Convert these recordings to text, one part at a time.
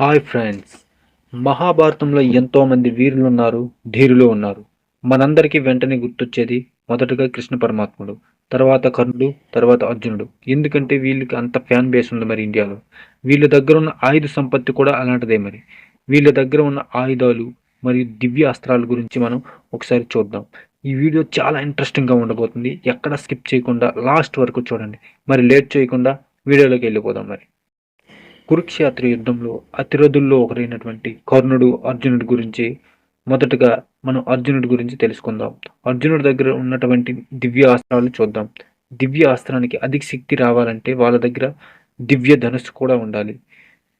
Hi friends. మహాభారతంలో ఎంతోమంది వీరులు ఉన్నారు ధీరులు ఉన్నారు. మనందరికీ వెంటనే గుర్తొచ్చేది మొదటగా కృష్ణ పరమాత్ముడు తర్వాత కర్ణుడు తర్వాత అర్జునుడు. ఎందుకంటే వీళ్ళకి అంత ఫ్యాన్ బేస్ ఉంది మరి ఇండియాలో. వీళ్ళ దగ్గర ఉన్న ఆయుధ సంపత్తి కూడా అలాంటిదే మరి. వీళ్ళ దగ్గర ఉన్న ఆయుధాలు మరియు దివ్య అస్త్రాల గురించి మనం ఒకసారి చూద్దాం. ఈ వీడియో చాలా ఇంట్రెస్టింగ్గా ఉండబోతుంది. ఎక్కడ స్కిప్ చేయకుండా లాస్ట్ వరకు చూడండి. మరి లేట్ చేయకుండా వీడియోలోకి వెళ్ళిపోదాం మరి. కురుక్షేత్ర యుద్ధంలో అతిరథుల్లో ఒకరైనటువంటి కర్ణుడు అర్జునుడి గురించి మొదటగా మనం అర్జునుడి గురించి తెలుసుకుందాం. అర్జునుడి దగ్గర ఉన్నటువంటి దివ్య అస్త్రాలు చూద్దాం. దివ్య అస్త్రానికి అధిక శక్తి రావాలంటే వాళ్ళ దగ్గర దివ్య ధనుస్సు కూడా ఉండాలి.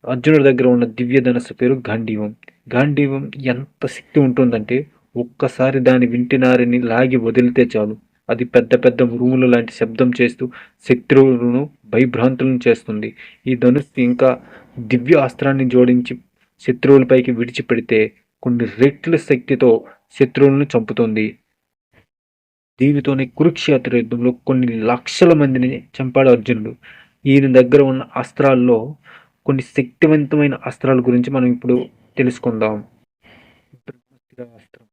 అర్జునుడి దగ్గర ఉన్న దివ్య ధనుస్సు పేరు గాంధీవం. గాంధీవం ఎంత శక్తి ఉంటుందంటే ఒక్కసారి దాని వింటినారిని లాగి వదిలితే చాలు. అది పెద్ద పెద్ద ఉరుములు లాంటి శబ్దం చేస్తూ శత్రువులను భయభ్రాంతులను చేస్తుంది. ఈ ధనుస్సు ఇంకా దివ్య అస్త్రాన్ని జోడించి శత్రువులపైకి విడిచిపెడితే కొన్ని రెట్ల శక్తితో శత్రువులను చంపుతుంది. దీనితోనే కురుక్షేత్ర యుద్ధంలో కొన్ని లక్షల మందిని చంపాడు అర్జునుడు. ఈయన దగ్గర ఉన్న అస్త్రాల్లో కొన్ని శక్తివంతమైన అస్త్రాల గురించి మనం ఇప్పుడు తెలుసుకుందాం. అస్త్రం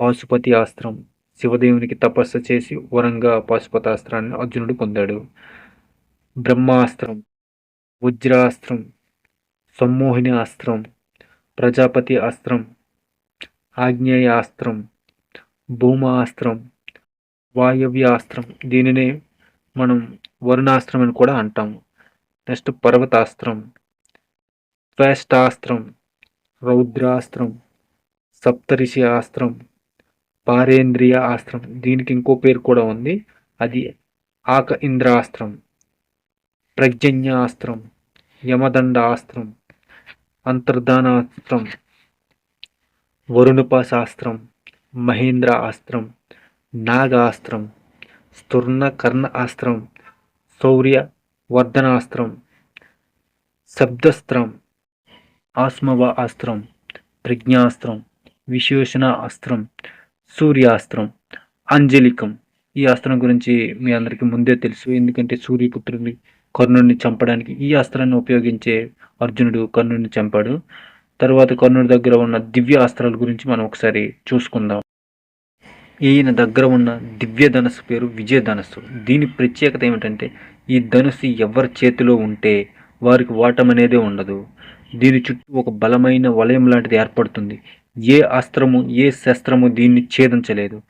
పాశుపతి అస్త్రం శివదేవునికి తపస్సు చేసి వరంగా పాశుపతాస్త్రాన్ని అర్జునుడు పొందాడు. బ్రహ్మాస్త్రం వజ్రాస్త్రం సమ్మోహిని అస్త్రం ప్రజాపతి అస్త్రం ఆగ్నేయాస్త్రం భూమాస్త్రం వాయవ్యాస్త్రం. దీనినే మనం వరుణాస్త్రం అని కూడా అంటాము. నెక్స్ట్ పర్వతాస్త్రం శ్రేష్టాస్త్రం రౌద్రాస్త్రం సప్తరిషి ఆస్త్రం పారేంద్రియ ఆస్త్రం దీనికి ఇంకో పేరు కూడా ఉంది. అది ఆక ఇంద్రాస్త్రం ప్రజ్ఞాస్త్రం యమదండాస్త్రం అంతర్ధానాస్త్రం వరుణుపశాస్త్రం మహేంద్ర ఆస్త్రం నాగాస్త్రం స్థూర్ణ కర్ణ శౌర్య వర్ధనాస్త్రం శబ్దస్త్రం ఆస్మవ ఆస్త్రం ప్రజ్ఞాస్త్రం విశేషణ అస్త్రం సూర్యాస్త్రం అంజలికం. ఈ అస్త్రం గురించి మీ అందరికీ ముందే తెలుసు. ఎందుకంటే సూర్యపుత్రుని కర్ణుడిని చంపడానికి ఈ అస్త్రాన్ని ఉపయోగించే అర్జునుడు కర్ణుడిని చంపాడు. తర్వాత కర్ణుడి దగ్గర ఉన్న దివ్య అస్త్రాల గురించి మనం ఒకసారి చూసుకుందాం. ఈయన దగ్గర ఉన్న దివ్య ధనస్సు పేరు విజయ ధనస్సు. దీని ప్రత్యేకత ఏమిటంటే ఈ ధనుస్సు ఎవరి చేతిలో ఉంటే వారికి వాటం అనేదే ఉండదు. దీని చుట్టూ ఒక బలమైన వలయం లాంటిది ఏర్పడుతుంది. ఏ అస్త్రము ఏ శస్త్రము దీన్ని ఛేదించలేదు.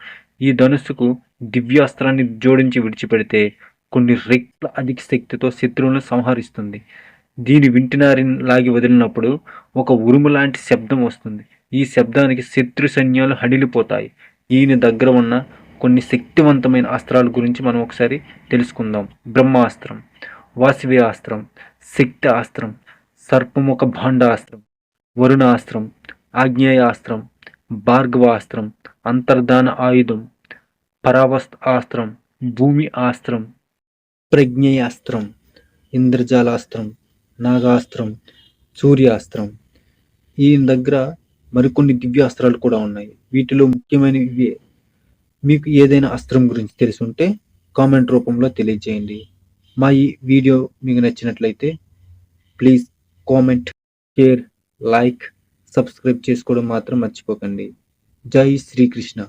ఈ ధనుస్సుకు దివ్యాస్త్రాన్ని జోడించి విడిచిపెడితే కొన్ని రెట్ల అధిక శక్తితో శత్రువులను సంహరిస్తుంది. దీని వింటినారిని లాగి వదిలినప్పుడు ఒక ఉరుము లాంటి శబ్దం వస్తుంది. ఈ శబ్దానికి శత్రు సైన్యాలు హడిలిపోతాయి. ఈయన దగ్గర ఉన్న కొన్ని శక్తివంతమైన అస్త్రాల గురించి మనం ఒకసారి తెలుసుకుందాం. బ్రహ్మాస్త్రం వాసవి అస్త్రం శక్తి అస్త్రం సర్పముఖ భాండాస్త్రం వరుణాస్త్రం ఆగ్నేయాస్త్రం భార్గవాస్త్రం అంతర్ధాన ఆయుధం పరావస్త్ ఆస్త్రం భూమి ఆస్త్రం ప్రజ్ఞయాస్త్రం ఇంద్రజాలాస్త్రం నాగాస్త్రం సూర్యాస్త్రం. ఈయన దగ్గర మరికొన్ని దివ్యాస్త్రాలు కూడా ఉన్నాయి. వీటిలో ముఖ్యమైనవి మీకు ఏదైనా అస్త్రం గురించి తెలిసి ఉంటే కామెంట్ రూపంలో తెలియజేయండి. మా ఈ వీడియో మీకు నచ్చినట్లయితే please comment share like subscribe చేసుకోవడం మాత్రం మర్చిపోకండి. జై శ్రీకృష్ణ.